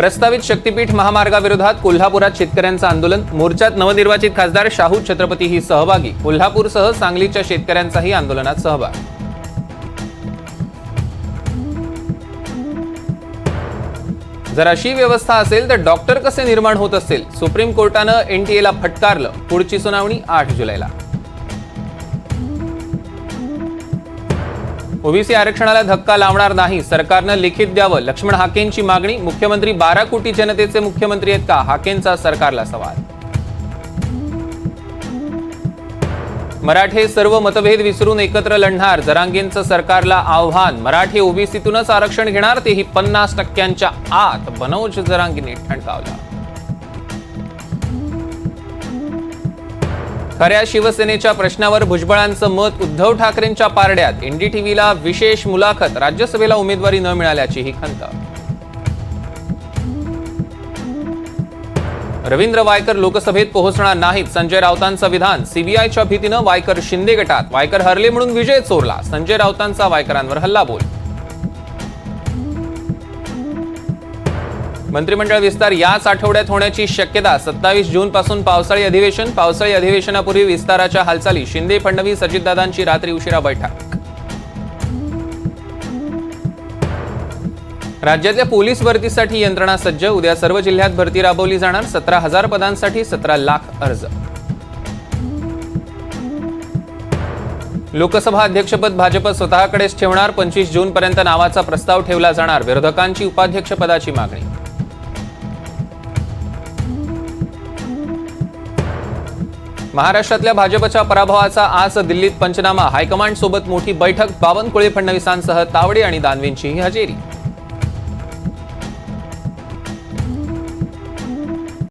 प्रस्तावित शक्तीपीठ महामार्गाविरोधात कोल्हापुरात शेतकऱ्यांचं आंदोलन. मोर्चात नवनिर्वाचित खासदार शाहू छत्रपती ही सहभागी. कोल्हापूरसह सांगलीच्या शेतकऱ्यांचाही आंदोलनात सहभाग. जर अशी व्यवस्था असेल तर डॉक्टर कसे निर्माण होत असेल सुप्रीम कोर्टानं एनटीएला फटकारलं. पुढची सुनावणी आठ जुलैला. ओबीसी आरक्षणाला धक्का लावणार नाही. सरकारनं लिखित द्यावं. लक्ष्मण हाकेंची मागणी. मुख्यमंत्री बारा कोटी जनतेचे मुख्यमंत्री आहेत का? हाकेंचा सरकारला सवाल. मराठे सर्व मतभेद विसरून एकत्र लढणार. जरांगेंचं सरकारला आव्हान. मराठे ओबीसीतूनच आरक्षण घेणार. तेही पन्नास टक्क्यांच्या आत. बनोज जरांगीने ठणकावलं. खऱ्या शिवसेनेच्या प्रश्नावर भुजबळांचं मत उद्धव ठाकरेंच्या पारड्यात. एनडीटीव्हीला विशेष मुलाखत राज्यसभेला उमेदवारी न मिळाल्याची ही खंत. रवींद्र वायकर लोकसभेत पोहोचणार नाहीत. संजय राऊतांचं विधान सीबीआयच्या भीतीनं वायकर शिंदे गटात. वायकर हरले म्हणून विजय चोरला. संजय राऊतांचा वायकरांवर हल्लाबोल. मंत्रिमंडळ विस्तार याच आठवड्यात होण्याची शक्यता. सत्तावीस जून पासून पावसाळी अधिवेशन पावसाळी अधिवेशनापूर्वी विस्ताराच्या हालचाली. शिंदे फडणवीस अजितदादांची रात्री उशिरा बैठक. राज्यातल्या पोलीस भरतीसाठी यंत्रणा सज्ज. उद्या सर्व जिल्ह्यात भरती राबवली जाणार. सतरा हजार पदांसाठी सतरा लाख अर्ज. लोकसभा अध्यक्षपद भाजप स्वतःकडेच ठेवणार. पंचवीस जूनपर्यंत नावाचा प्रस्ताव ठेवला जाणार. विरोधकांची उपाध्यक्षपदाची मागणी. महाराष्ट्रातल्या भाजपच्या पराभवाचा आज दिल्लीत पंचनामा. हायकमांड सोबत मोठी बैठक. बावनकुळे फडणवीसांसह तावडे आणि दानवेंचीही हजेरी.